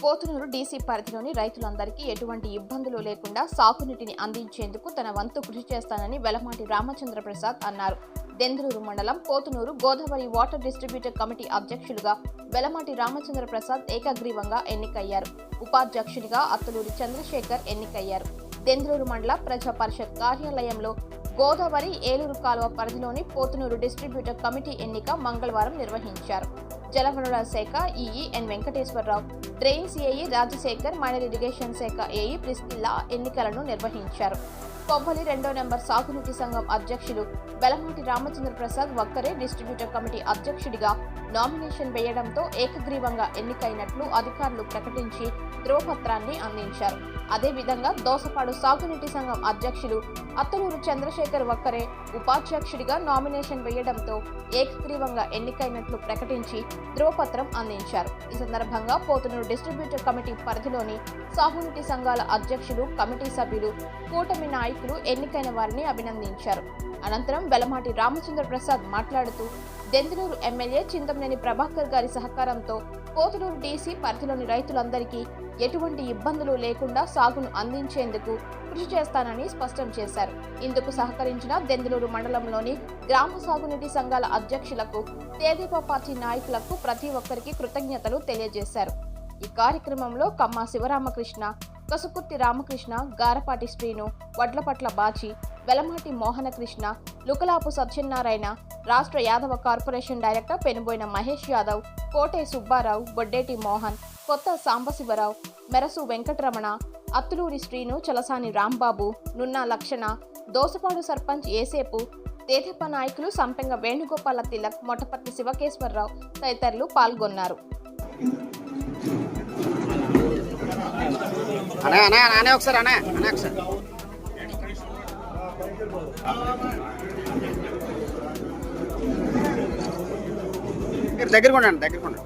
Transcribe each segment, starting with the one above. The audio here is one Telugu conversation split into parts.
పోతునూరు డీసీ పరిధిలోని రైతులందరికీ ఎటువంటి ఇబ్బందులు లేకుండా సాగునీటిని అందించేందుకు తన వంతు కృషి చేస్తానని వెలమాటి రామచంద్ర ప్రసాద్ అన్నారు. దెందులూరు మండలం Pothunuru Godavari water distributor committee అధ్యక్షులుగా వెలమాటి రామచంద్ర ప్రసాద్ ఏకగ్రీవంగా ఎన్నికయ్యారు. ఉపాధ్యక్షునిగా అత్తలూరి చంద్రశేఖర్ ఎన్నికయ్యారు. దెందులూరు మండల ప్రజా పరిషత్ కార్యాలయంలో గోదావరి ఏలూరు కాలువ పరిధిలోని పోతునూరు డిస్ట్రిబ్యూటర్ కమిటీ ఎన్నిక మంగళవారం నిర్వహించారు. జలవనరుల శాఖ EE N Venkateswararao drains AE Rajasekhar minor irrigation శాఖ ఏఈ ప్రిస్కిల్లా ఎన్నికలను నిర్వహించారు. కొవ్వలి రెండో నెంబర్ సాగునీటి సంఘం అధ్యక్షులు బెలమాటి రామచంద్ర ప్రసాద్ ఒక్కరే డిస్ట్రిబ్యూటర్ కమిటీ అధ్యక్షుడిగా నామినేషన్ వేయడంతో ఏకగ్రీవంగా ఎన్నికైనట్లు అధికారులు ప్రకటించి ధ్రువపత్రాన్ని అందించారు. అదేవిధంగా దోసపాడు సాగునీటి సంఘం అధ్యక్షులు అత్తలూరు చంద్రశేఖర్ ఒక్కరే ఉపాధ్యక్షుడిగా నామినేషన్ వేయడంతో ఏకగ్రీవంగా ఎన్నికైనట్లు ప్రకటించి ధ్రువపత్రం అందించారు. ఈ సందర్భంగా పోతునూరు డిస్ట్రిబ్యూటర్ కమిటీ పరిధిలోని సాగునీటి సంఘాల అధ్యక్షులు కమిటీ సభ్యులు కూటమి నాయకులు ఎన్నికైన వారిని అభినందించారు. అనంతరం వెలమాటి రామచంద్ర ప్రసాద్ మాట్లాడుతూ దెందులూరు ఎమ్మెల్యే చింతమనేని ప్రభాకర్ గారి సహకారంతో కోతులూరు డీసీ పరిధిలోని రైతులందరికీ ఎటువంటి ఇబ్బందులు లేకుండా సాగును అందించేందుకు కృషి చేస్తానని స్పష్టం చేశారు. ఇందుకు సహకరించిన దెందులూరు మండలంలోని గ్రామ సాగునీటి సంఘాల అధ్యక్షులకు తేదీప పార్టీ నాయకులకు ప్రతి ఒక్కరికి కృతజ్ఞతలు తెలియజేశారు. ఈ కార్యక్రమంలో కమ్మా శివరామకృష్ణ కసుకుర్తి రామకృష్ణ గారపాటి శ్రీను వడ్లపట్ల బాచి వెలమాటి మోహనకృష్ణ లుకలాపు సత్యనారాయణ రాష్ట్ర యాదవ కార్పొరేషన్ డైరెక్టర్ పెనుబోయిన మహేష్ యాదవ్ కోటే సుబ్బారావు బొడ్డేటి మోహన్ కొత్త సాంబశివరావు మెరసు వెంకటరమణ అత్తులూరి శ్రీను చలసాని రాంబాబు నున్నా లక్షణ దోసపాడు సర్పంచ్ ఏసేపు తేదెప్ప నాయకులు సంపెంగ వేణుగోపాల తిలక్ మొట్టపత్తి శివకేశ్వరరావు తదితరులు పాల్గొన్నారు. అనే అనే అనే ఒకసారి అనే అనే ఒకసారి. మీరు దగ్గరకు ఉండండి దగ్గరకు ఉండండి.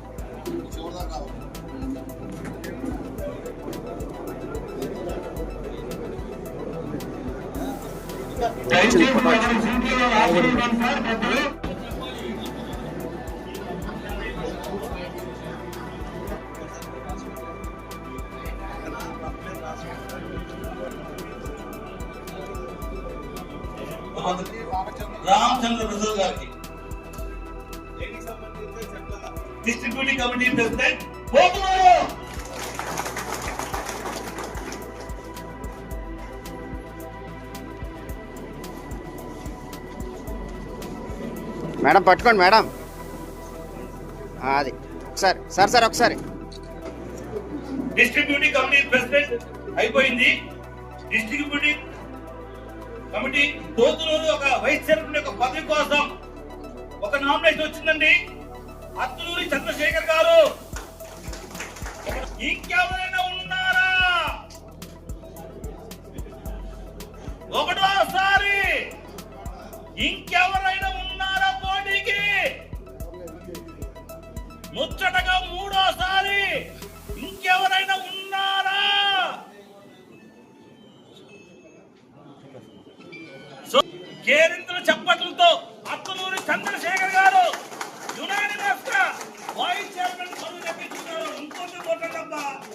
రామచంద్ర ప్రసాద్ గారికి. డిస్ట్రిబ్యూటివ్ కమిటీ ప్రెసిడెంట్ పోతున్నారు. మేడం పట్టుకోండి మేడం. అది. ఒకసారి సార్ సార్ ఒకసారి. డిస్ట్రిబ్యూటివ్ కమిటీ ప్రెసిడెంట్ అయిపోయింది. డిస్ట్రిబ్యూటివ్ కమిటీ పోతులూరు ఒక వైస్ చైర్మన్ యొక్క పదవి కోసం ఒక నామినేషన్ వచ్చిందండి. అత్తులూరి చంద్రశేఖర్ గారు. ఇంకెవరైనా ఉన్నారా? ఒకటోసారి ఇంకెవరు 들어간다.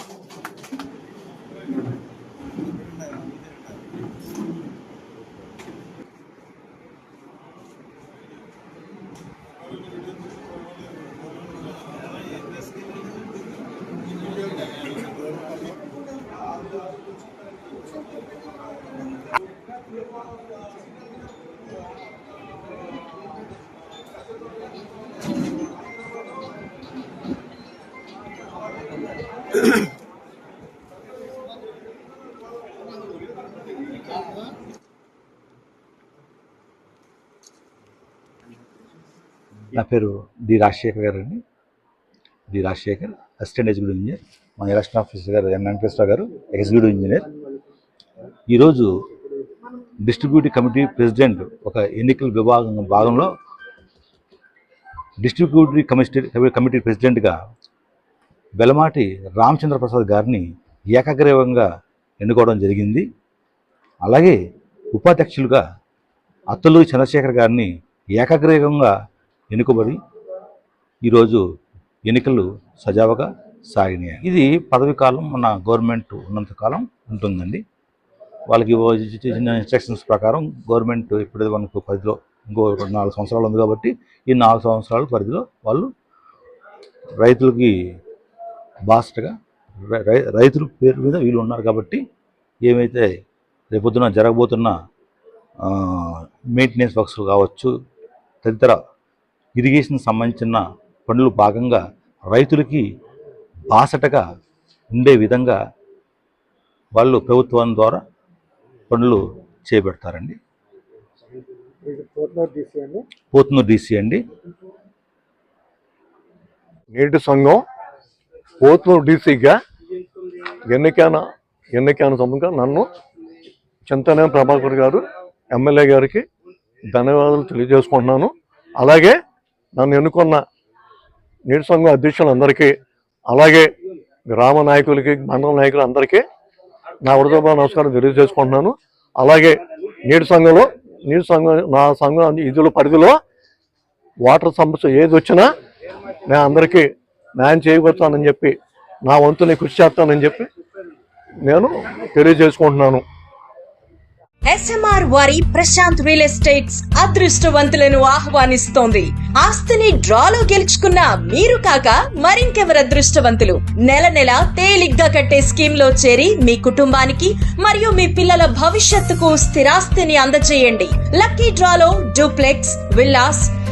నా పేరు డి రాజశేఖర్ గారు అండి D Rajasekhar assistant executive engineer. మా ఎలక్షన్ ఆఫీసర్ గారు ఎన్ వెంకటేశ్వర గారు ఎగ్జిక్యూటివ్ ఇంజనీర్. ఈరోజు డిస్ట్రిబ్యూటివ్ కమిటీ ప్రెసిడెంట్ ఒక ఎన్నికల విభాగం భాగంలో డిస్ట్రిబ్యూటివ్ కమిటీ కమిటీ ప్రెసిడెంట్గా బెలమాటి రామచంద్ర ప్రసాద్ గారిని ఏకగ్రీవంగా ఎన్నుకోవడం జరిగింది. అలాగే ఉపాధ్యక్షులుగా అత్తలూరి చంద్రశేఖర్ గారిని ఏకగ్రీవంగా ఎన్నుకోబడి ఈరోజు ఎన్నికలు సజావుగా సాగినాయి. ఇది పదవి కాలం మన గవర్నమెంట్ ఉన్నంత కాలం ఉంటుందండి. వాళ్ళకి ఇవ్వ- ఇచ్చిన ఇన్స్ట్రక్షన్స్ ప్రకారం గవర్నమెంట్ ఇప్పుడు మనకు పరిధిలో ఇంకో నాలుగు సంవత్సరాలు ఉంది కాబట్టి ఈ నాలుగు సంవత్సరాల పరిధిలో వాళ్ళు రైతులకి బాస్ట్గా రైతుల పేరు మీద వీళ్ళు ఉన్నారు కాబట్టి ఏమైతే రేపొద్దున జరగబోతున్న మెయింటెనెన్స్ వర్క్స్ కావచ్చు తదితర ఇరిగేషన్ సంబంధించిన పనులు భాగంగా రైతులకి బాసటగా ఉండే విధంగా వాళ్ళు ప్రభుత్వం ద్వారా పనులు చేపడతారండి. పోతున్నూరు డీసీ అండి. నీటి సంఘం పోతూరు డీసీగా ఎన్నికైన ఎన్నికైన సమయంగా నన్ను చింతనే ప్రభాకర్ గారు ఎమ్మెల్యే గారికి ధన్యవాదాలు తెలియజేసుకుంటున్నాను. అలాగే నన్ను ఎన్నుకున్న నీటి సంఘం అధ్యక్షులందరికీ అలాగే గ్రామ నాయకులకి మండల నాయకులు అందరికీ నా వృధభ నమస్కారం తెలియజేసుకుంటున్నాను. అలాగే నీటి సంఘంలో నీటి సంఘం నా సంఘం ఇదుల పరిధిలో వాటర్ సమస్య ఏది వచ్చినా నేను అందరికీ న్యాయం చేయగలుగుతానని చెప్పి నా వంతు నేను కృషి చేస్తానని చెప్పి నేను తెలియజేసుకుంటున్నాను. ఎస్ఎంఆర్ వారి ప్రశాంత్ రియల్ ఎస్టేట్స్ అదృష్టవంతులను ఆహ్వానిస్తోంది. ఆస్తిని డ్రాలో గెలుచుకున్న మీరు కాక మరింకెవరు అదృష్టవంతులు? నెల నెల తేలిగ్గా కట్టే స్కీమ్లో చేరి మీ కుటుంబానికి మరియు మీ పిల్లల భవిష్యత్తుకు స్థిరాస్తిని అందజేయండి లక్కీ డ్రాలో duplex villas